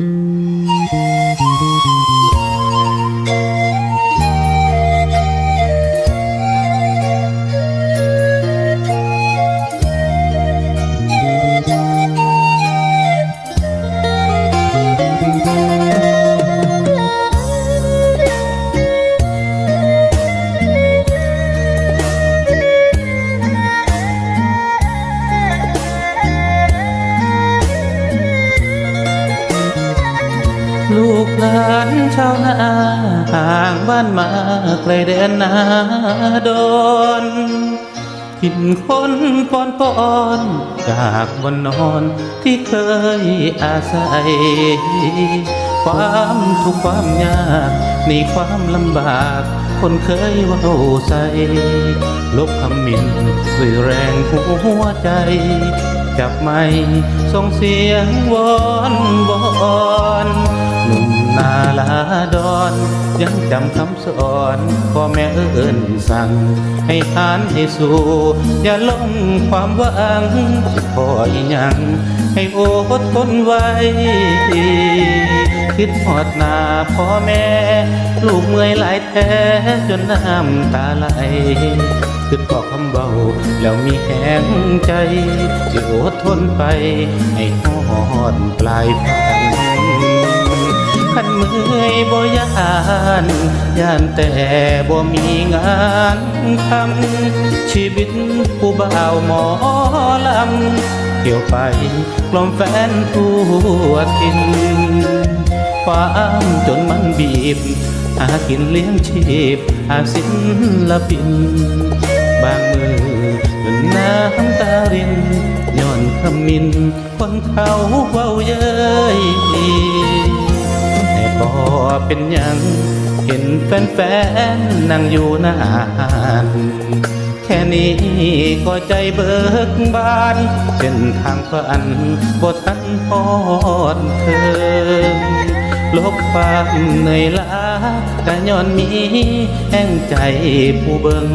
ลู ชาวนาห่างบ้านมาไกลแดนนาดอนถิ่นคนปอนปอนจากบนนอนที่เคยอาศัย ความทุกข์ความยากในความลำบาก คนเคยเว่าใส่ลบคำหมินด้วยแรงหัวใจ จับไม่ส่งเสียงวอนวอน ลาดอน ยังจำคำสอนพ่อแม่เอิ้นสั่ง ให้ทานให้สู้ อย่าลงความหวังสิพออีหยัง ให้โอดทนไว้ คิดหอดหน้าพ่อแม่ ลูกเมื่อยหลายแท้จนน้ำตาไหลคือบอกคำเบา แล้วมีแข็งใจจะอดทนไป ให้หอดปลายฝัน ขันเมื่อยบ่ยานย่านแต่บ่มีงานทำชีวิตผู้บ่าวหมอลำเที่ยวไปกลอมแฟนทั่วทินความจนมันบีบ หากินเลี้ยงชีพหาศิลปิน บางมือจนน้ำตารินย้อนคำมินคนเขาเว้าเย้ย เป็นยังเห็นแฟนๆนั่งอยู่หน้าห้านแค่นี้ก็ใจเบิกบานเส้นทางฝันบ่ทันพอดเธอ ลบความเหนื่อยล้าก็ย้อนมีแห่งใจผู้เบิง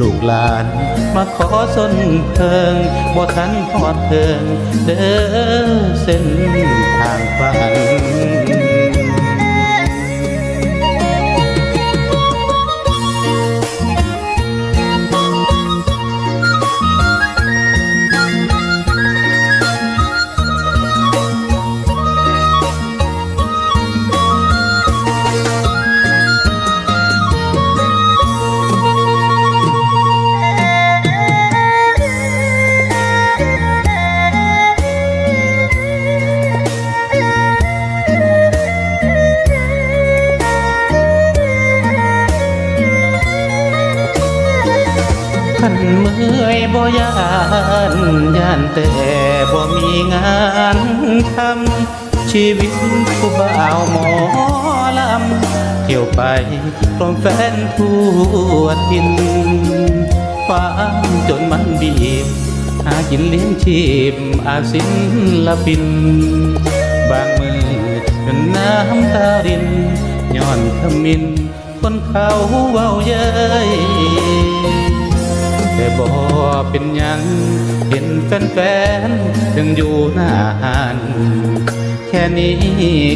ลูกหลานมาขอสนเพิงบ่ทันหอดเพิงเด้อเส้นทางฝัน เมื่อยบ่ยานย่านแต่บ่มีงานทำชีวิตผู้บ่าวหมอลำเที่ยวไปกลอมแฟนทั่วทินควาจนมันบีบหากินเลี้ยงชีพอาศิลปิน บางมือจนน้ำตารินย้อนขมินคนเขาเว้าเย้ย บ่เป็นยัง เห็นแฟนๆยังอยู่หน้าหันแค่นี้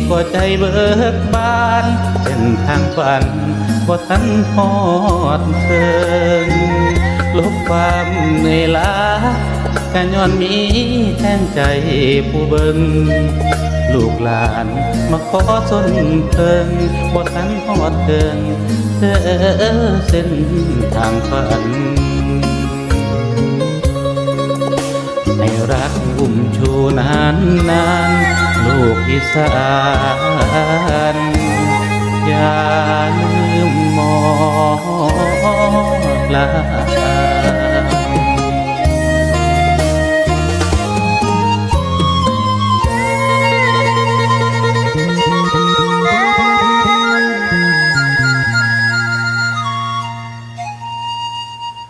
ก็ใจเบิกบานเส้นทางฝันบ่ทันฮอดเทิงลบความเหนื่อยล้าก็ย้อนมีแทนใจผู้เบิงลูกหลานมาขอสนเพิงบ่ทันฮอดเทิงเด้อเส้นทางฝัน รักอุ้มชูนานนานลูกอีสานอย่าลืมมอง